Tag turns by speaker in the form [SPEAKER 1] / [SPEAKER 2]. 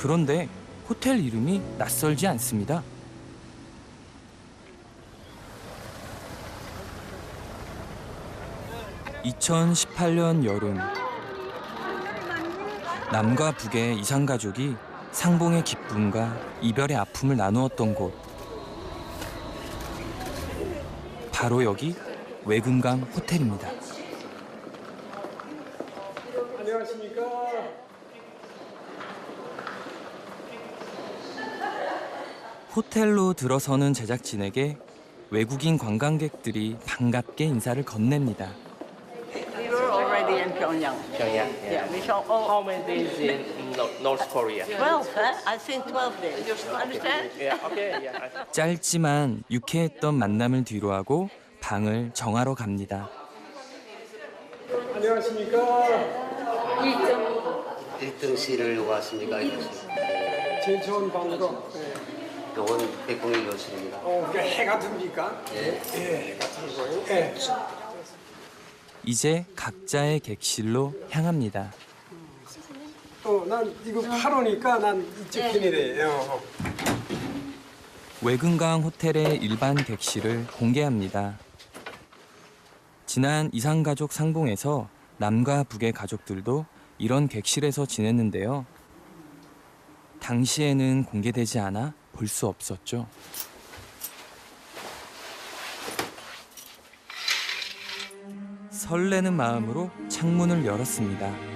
[SPEAKER 1] 그런데 호텔 이름이 낯설지 않습니다. (2018년) 여름 남과 북의 이상 가족이 상봉의 기쁨과 이별의 아픔을 나누었던 곳 바로 여기 외금강 호텔입니다.
[SPEAKER 2] 안녕하십니까.
[SPEAKER 1] 호텔로 들어서는 제작진에게 외국인 관광객들이 반갑게 인사를 건넵니다.
[SPEAKER 3] We were already in Pyongyang.
[SPEAKER 4] Pyongyang.
[SPEAKER 3] Yeah, we saw all
[SPEAKER 4] How many days in Nor- North Korea?
[SPEAKER 3] 12, huh? I think 12 days. Understand?
[SPEAKER 4] Yeah, okay, yeah. I-
[SPEAKER 1] 짧지만 유쾌했던 만남을 뒤로하고 방을 정하러 갑니다.
[SPEAKER 2] 안녕하십니까.
[SPEAKER 5] 1등실을 요구하십니까?
[SPEAKER 2] 제일 좋은 방으로. 네.
[SPEAKER 5] 요건 백공일 교실입니다.
[SPEAKER 2] 어, 그 해가 듭니까?
[SPEAKER 5] 예.
[SPEAKER 2] 예, 해가 들고요. 예.
[SPEAKER 1] 이제 각자의 객실로 향합니다.
[SPEAKER 2] 어, 난 이거 8호니까 난 이쪽 편이래. 어.
[SPEAKER 1] 외근강 호텔의 일반 객실을 공개합니다. 지난 이상가족 상봉에서 남과 북의 가족들도 이런 객실에서 지냈는데요. 당시에는 공개되지 않아 볼 수 없었죠. 설레는 마음으로 창문을 열었습니다.